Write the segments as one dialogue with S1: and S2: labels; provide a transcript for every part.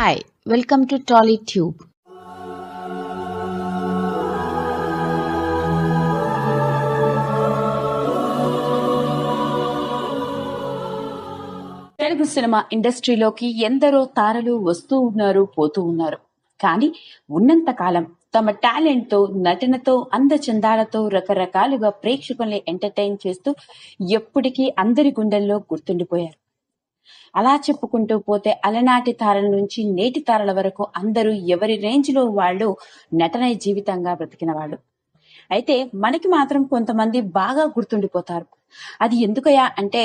S1: Hi, welcome to TollyTube.
S2: Telugu cinema ఇండస్ట్రీలోకి ఎందరో తారలు వస్తూ ఉన్నారు పోతూ ఉన్నారు కానీ ఉన్నంత కాలం తమ టాలెంట్తో నటనతో అందచందాలతో రకరకాలుగా ప్రేక్షకుల్ని ఎంటర్టైన్ చేస్తూ ఎప్పటికీ అందరి గుండెల్లో గుర్తుండిపోయారు అలా చెప్పుకుంటూ పోతే అలనాటి తారల నుంచి నేటి తారల వరకు అందరూ ఎవరి రేంజ్లో వాళ్ళు నటన జీవితంగా బ్రతికిన వాళ్ళు. అయితే మనకి మాత్రం కొంతమంది బాగా గుర్తుండిపోతారు. అది ఎందుకయా అంటే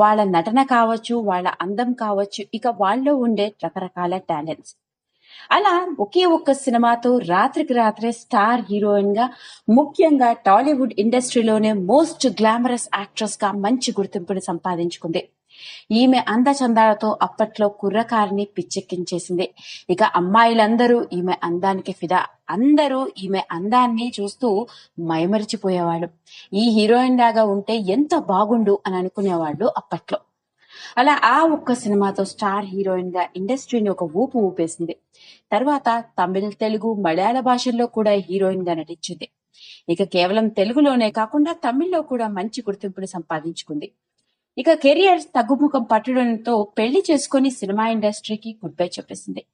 S2: వాళ్ళ నటన కావచ్చు వాళ్ళ అందం కావచ్చు ఇక వాళ్ళలో ఉండే రకరకాల టాలెంట్స్ అలా ఒకే ఒక్క సినిమాతో రాత్రికి రాత్రే స్టార్ హీరోయిన్గా ముఖ్యంగా టాలీవుడ్ ఇండస్ట్రీలోనే మోస్ట్ గ్లామరస్ యాక్ట్రెస్గా మంచి గుర్తింపుని సంపాదించుకుంది. ఈమె అందచందాలతో అప్పట్లో కుర్రకారిని పిచ్చెక్కించేసింది. ఇక అమ్మాయిలందరూ ఈమె అందానికి ఫిదా. అందరూ ఈమె అందాన్ని చూస్తూ మైమరిచిపోయేవాడు ఈ హీరోయిన్ లాగా ఉంటే ఎంత బాగుండు అని అనుకునేవాళ్ళు అప్పట్లో. అలా ఆ ఒక్క సినిమాతో స్టార్ హీరోయిన్గా ఇండస్ట్రీని ఒక ఊపు ఊపేసింది. తర్వాత తమిళ్ తెలుగు మలయాళ భాషల్లో కూడా హీరోయిన్గా నటించింది. ఇక కేవలం తెలుగులోనే కాకుండా తమిళ్ళో కూడా మంచి గుర్తింపుని సంపాదించుకుంది. ఇక కెరియర్ తగ్గుముఖం పట్టడంతో పెళ్ళి చేసుకుని సినిమా ఇండస్ట్రీకి గుడ్ బై చెప్పేసింది.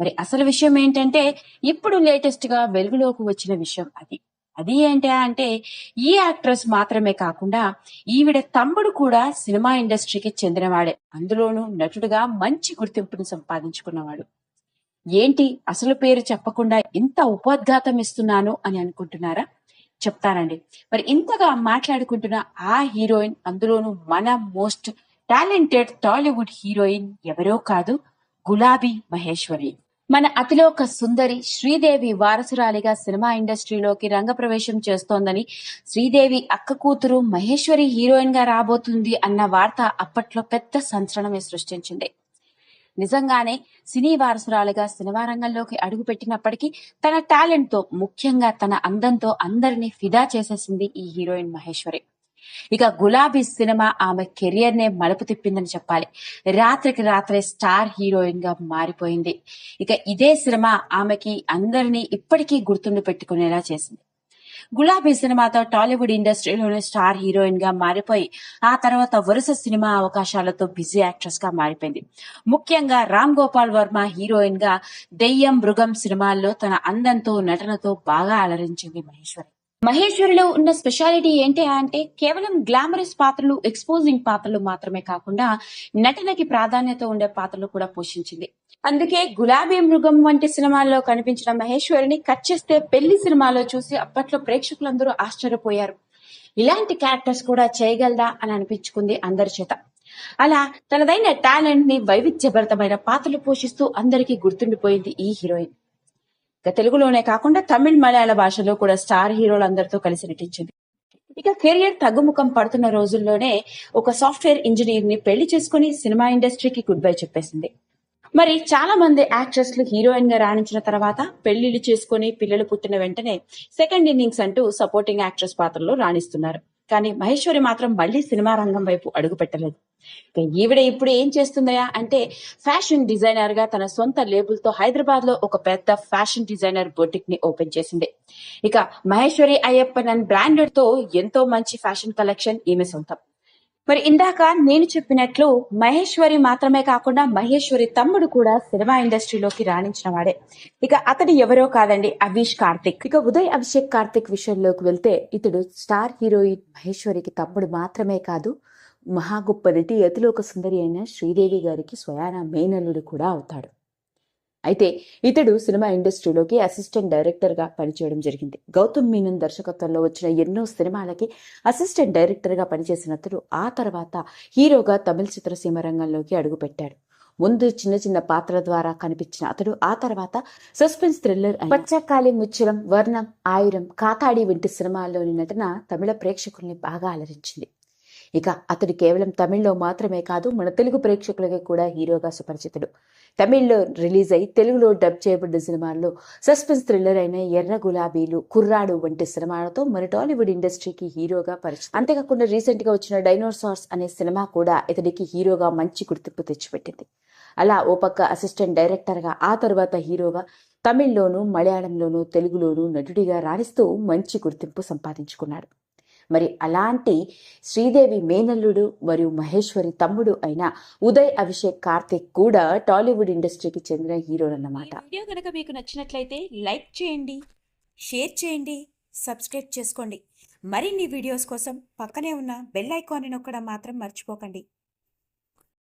S2: మరి అసలు విషయం ఏంటంటే ఇప్పుడు లేటెస్ట్గా వెలుగులోకి వచ్చిన విషయం అది. అది ఏంటి అంటే ఈ యాక్ట్రెస్ మాత్రమే కాకుండా ఈవిడ తమ్ముడు కూడా సినిమా ఇండస్ట్రీకి చెందినవాడే. అందులోనూ నటుడుగా మంచి గుర్తింపును సంపాదించుకున్నవాడు. ఏంటి అసలు పేరు చెప్పకుండా ఇంత ఉపోద్ఘాతం ఇస్తున్నాను అని అనుకుంటున్నారా? చెప్తానండి. మరి ఇంతగా మాట్లాడుకుంటున్న ఆ హీరోయిన్ అందులోనూ మన మోస్ట్ టాలెంటెడ్ టాలీవుడ్ హీరోయిన్ ఎవరో కాదు గులాబీ మహేశ్వరి. మన అతిలోక సుందరి శ్రీదేవి వారసురాలిగా సినిమా ఇండస్ట్రీలోకి రంగప్రవేశం చేస్తోందని శ్రీదేవి అక్క కూతురు మహేశ్వరి హీరోయిన్గా రాబోతుంది అన్న వార్త అప్పట్లో పెద్ద సంచలనమే సృష్టించింది. నిజంగానే సినీ వారసురాలుగా సినిమా రంగంలోకి అడుగు పెట్టినప్పటికీ తన టాలెంట్తో ముఖ్యంగా తన అందంతో అందరినీ ఫిదా చేసేసింది ఈ హీరోయిన్ మహేశ్వరి. ఇక గులాబీ సినిమా ఆమె కెరియర్ నే మలుపు తిప్పిందని చెప్పాలి. రాత్రికి రాత్రే స్టార్ హీరోయిన్గా మారిపోయింది. ఇక ఇదే సినిమా ఆమెకి అందరినీ ఇప్పటికీ గుర్తుండి పెట్టుకునేలా చేసింది. గులాబీ సినిమాతో టాలీవుడ్ ఇండస్ట్రీలోనే స్టార్ హీరోయిన్గా మారిపోయి ఆ తర్వాత వరుస సినిమా అవకాశాలతో బిజీ యాక్ట్రెస్గా మారిపోయింది. ముఖ్యంగా రామ్ గోపాల్ వర్మ హీరోయిన్గా దెయ్యం మృగం సినిమాల్లో తన అందంతో నటనతో బాగా అలరించింది మహేశ్వరి. మహేశ్వరిలో ఉన్న స్పెషాలిటీ ఏంటి అంటే కేవలం గ్లామరస్ పాత్రలు ఎక్స్పోజింగ్ పాత్రలు మాత్రమే కాకుండా నటనకి ప్రాధాన్యత ఉండే పాత్రలు కూడా పోషించింది. అందుకే గులాబీ మృగం వంటి సినిమాల్లో కనిపించిన మహేశ్వరిని కట్ చేస్తే పెళ్ళి సినిమాలో చూసి అప్పట్లో ప్రేక్షకులందరూ ఆశ్చర్యపోయారు. ఇలాంటి క్యారెక్టర్స్ కూడా చేయగలదా అని అనిపించుకుంది అందరి చేత. అలా తనదైన టాలెంట్ని వైవిధ్యభరితమైన పాత్రలు పోషిస్తూ అందరికీ గుర్తుండిపోయింది ఈ హీరోయిన్. ఇక తెలుగులోనే కాకుండా తమిళ్ మలయాళ భాషలో కూడా స్టార్ హీరోలు అందరితో కలిసి నటించింది. ఇక కెరియర్ తగ్గుముఖం పడుతున్న రోజుల్లోనే ఒక సాఫ్ట్వేర్ ఇంజనీర్ని పెళ్ళి చేసుకుని సినిమా ఇండస్ట్రీకి గుడ్ బై చెప్పేసింది. మరి చాలా మంది యాక్ట్రెస్లు హీరోయిన్గా రాణించిన తర్వాత పెళ్ళిళ్ళు చేసుకుని పిల్లలు పుట్టిన వెంటనే సెకండ్ ఇన్నింగ్స్ అంటూ సపోర్టింగ్ యాక్ట్రెస్ పాత్రలో రాణిస్తున్నారు. కానీ మహేశ్వరి మాత్రం మళ్ళీ సినిమా రంగం వైపు అడుగు పెట్టలేదు. ఈవిడ ఇప్పుడు ఏం చేస్తుందయా అంటే ఫ్యాషన్ డిజైనర్గా తన సొంత లేబుల్తో హైదరాబాద్లో ఒక పెద్ద ఫ్యాషన్ డిజైనర్ బొటిక్ని ఓపెన్ చేసింది. ఇక మహేశ్వరి అయ్యప్పన్ అండ్ బ్రాండెడ్తో ఎంతో మంచి ఫ్యాషన్ కలెక్షన్ ఈమె సొంతం. మరి ఇందాక నేను చెప్పినట్లు మహేశ్వరి మాత్రమే కాకుండా మహేశ్వరి తమ్ముడు కూడా సినిమా ఇండస్ట్రీలోకి రాణించిన వాడే. ఇక అతడు ఎవరో కాదండి అవీష్ కార్తిక్. ఇక ఉదయ్ అభిషేక్ కార్తిక్ విషయంలోకి వెళ్తే ఇతడు స్టార్ హీరోయిన్ మహేశ్వరికి తమ్ముడు మాత్రమే కాదు మహా గొప్ప నటి అతిలోక సుందరి అయిన శ్రీదేవి గారికి స్వయాన మేనల్లుడు కూడా అవుతాడు. అయితే ఇతడు సినిమా ఇండస్ట్రీలోకి అసిస్టెంట్ డైరెక్టర్గా పనిచేయడం జరిగింది. గౌతమ్ మీనన్ దర్శకత్వంలో వచ్చిన ఎన్నో సినిమాలకి అసిస్టెంట్ డైరెక్టర్గా పనిచేసిన అతడు ఆ తర్వాత హీరోగా తమిళ చిత్రసీమ రంగంలోకి అడుగుపెట్టాడు. ముందు చిన్న చిన్న పాత్ర ద్వారా కనిపించిన అతడు ఆ తర్వాత సస్పెన్స్ థ్రిల్లర్ పచ్చకాలి ముచ్చలం వర్ణం ఆయురం కాతాడి వంటి సినిమాల్లోని నటన తమిళ ప్రేక్షకుల్ని బాగా అలరించింది. ఇక అతడు కేవలం తమిళ్ళో మాత్రమే కాదు మన తెలుగు ప్రేక్షకులకి కూడా హీరోగా సుపరిచితుడు. తమిళ్ళో రిలీజ్ అయి తెలుగులో డబ్ చేయబడ్డ సినిమాల్లో సస్పెన్స్ థ్రిల్లర్ అయిన ఎర్ర గులాబీలు కుర్రాడు వంటి సినిమాలతో మన టాలీవుడ్ ఇండస్ట్రీకి హీరోగా పరిచయం అంతేకాకుండా రీసెంట్గా వచ్చిన డైనోసార్స్ అనే సినిమా కూడా ఇతడికి హీరోగా మంచి గుర్తింపు తెచ్చిపెట్టింది. అలా ఓ పక్క అసిస్టెంట్ డైరెక్టర్గా ఆ తర్వాత హీరోగా తమిళ్ళోనూ మలయాళంలోనూ తెలుగులోనూ నటుడిగా రాణిస్తూ మంచి గుర్తింపు సంపాదించుకున్నాడు. మరి అలాంటి శ్రీదేవి మేనల్లుడు మరియు మహేశ్వరి తమ్ముడు అయిన ఉదయ్ అభిషేక్ కార్తిక్ కూడా టాలీవుడ్ ఇండస్ట్రీకి చెందిన హీరోలు
S3: అన్నమాట వీడియో కనుక మీకు నచ్చినట్లయితే లైక్ చేయండి షేర్ చేయండి సబ్స్క్రైబ్ చేసుకోండి. మరిన్ని వీడియోస్ కోసం పక్కనే ఉన్న బెల్ ఐకాన్ని నొక్కడం మాత్రం మర్చిపోకండి.